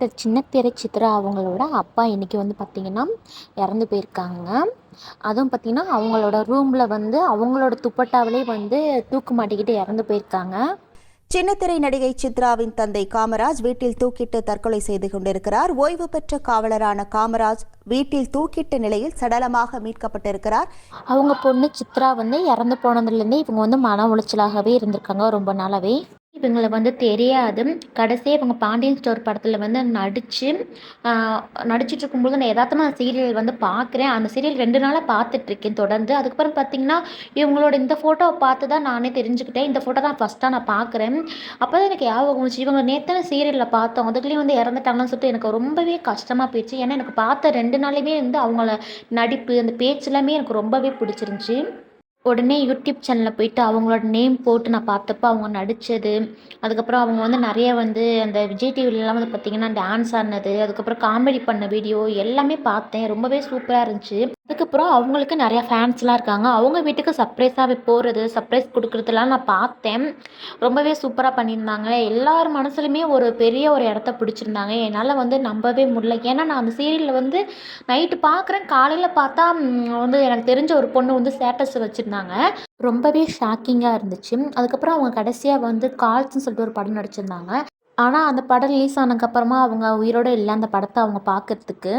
Doctor சின்னத்திரை சித்ரா அவங்களோட அப்பா இன்னைக்கு வந்து பார்த்திங்கன்னா இறந்து போயிருக்காங்க. அதுவும் பார்த்திங்கன்னா அவங்களோட ரூமில் வந்து அவங்களோட துப்பட்டாவிலே வந்து தூக்கு மாட்டிக்கிட்டு இறந்து போயிருக்காங்க. சின்னத்திரை நடிகை சித்ராவின் தந்தை காமராஜ் வீட்டில் தூக்கிட்டு தற்கொலை செய்து கொண்டிருக்கிறார். ஓய்வு பெற்ற காவலரான காமராஜ் வீட்டில் தூக்கிட்ட நிலையில் சடலமாக மீட்கப்பட்டிருக்கிறார். அவங்க பொண்ணு சித்ரா வந்து இறந்து போனதுலேருந்தே இவங்க வந்து மன உளைச்சலாகவே இருந்திருக்காங்க ரொம்ப நாளாவே. இவங்களை வந்து தெரியாது. கடைசியாக இவங்க பாண்டியன் ஸ்டோர் படத்தில் வந்து நடித்து நடிச்சிட்டு இருக்கும்போது நான் யதார்த்தமாக சீரியல் வந்து பார்க்குறேன் அந்த சீரியல் ரெண்டு நாளாக பார்த்துட்ருக்கேன் தொடர்ந்து. அதுக்கப்புறம் பார்த்திங்கன்னா இவங்களோட இந்த ஃபோட்டோவை பார்த்து தான் நானே தெரிஞ்சுக்கிட்டேன். இந்த ஃபோட்டோ தான் ஃபஸ்ட்டாக நான் பார்க்குறேன் அப்போ தான் எனக்கு ஞாபகம் வந்துச்சு இவங்க நேற்று சீரியலில் பார்த்தோம். அதுக்குள்ளேயும் வந்து இறந்துட்டாங்கன்னு சொல்லிட்டு எனக்கு ரொம்பவே கஷ்டமாக போயிடுச்சு. ஏன்னா எனக்கு பார்த்த ரெண்டு நாளையுமே வந்து அவங்கள நடிப்பு அந்த பேச்சு எல்லாமே எனக்கு ரொம்பவே பிடிச்சிருந்துச்சி. உடனே யூடியூப் சேனலில் போயிட்டு அவங்களோட நேம் போட்டு நான் பார்த்தப்போ அவங்க நடித்தது அதுக்கப்புறம் அவங்க வந்து நிறைய வந்து அந்த விஜய் டிவிலலாம் வந்து பார்த்திங்கன்னா டான்ஸ் ஆடினது. அதுக்கப்புறம் காமெடி பண்ண வீடியோ எல்லாமே பார்த்தேன். ரொம்பவே சூப்பராக இருந்துச்சு. அதுக்கப்புறம் அவங்களுக்கு நிறையா ஃபேன்ஸ்லாம் இருக்காங்க. அவங்க வீட்டுக்கு சர்ப்ரைஸாக போகிறது சர்ப்ரைஸ் கொடுக்குறதுலாம் நான் பார்த்தேன். ரொம்பவே சூப்பராக பண்ணியிருந்தாங்க. எல்லார் மனசுலையுமே ஒரு பெரிய ஒரு இடத்த பிடிச்சிருந்தாங்க. என்னால் வந்து நம்பவே முடியல. ஏன்னா நான் அந்த சீரியலில் வந்து நைட்டு பார்க்குறேன். காலையில் பார்த்தா வந்து எனக்கு தெரிஞ்ச ஒரு பொண்ணு வந்து ஸ்டேட்டஸ் வச்சுருந்தாங்க. ரொம்பவே ஷாக்கிங்காக இருந்துச்சு. அதுக்கப்புறம் அவங்க கடைசியாக வந்து கால்ஸ்ன்னு சொல்லிட்டு ஒரு படம் நடிச்சிருந்தாங்க. ஆனால் அந்த படம் ரிலீஸ் ஆனதுக்கப்புறமா அவங்க உயிரோடு இல்லை. அந்த படத்தை அவங்க பார்க்கறதுக்கு.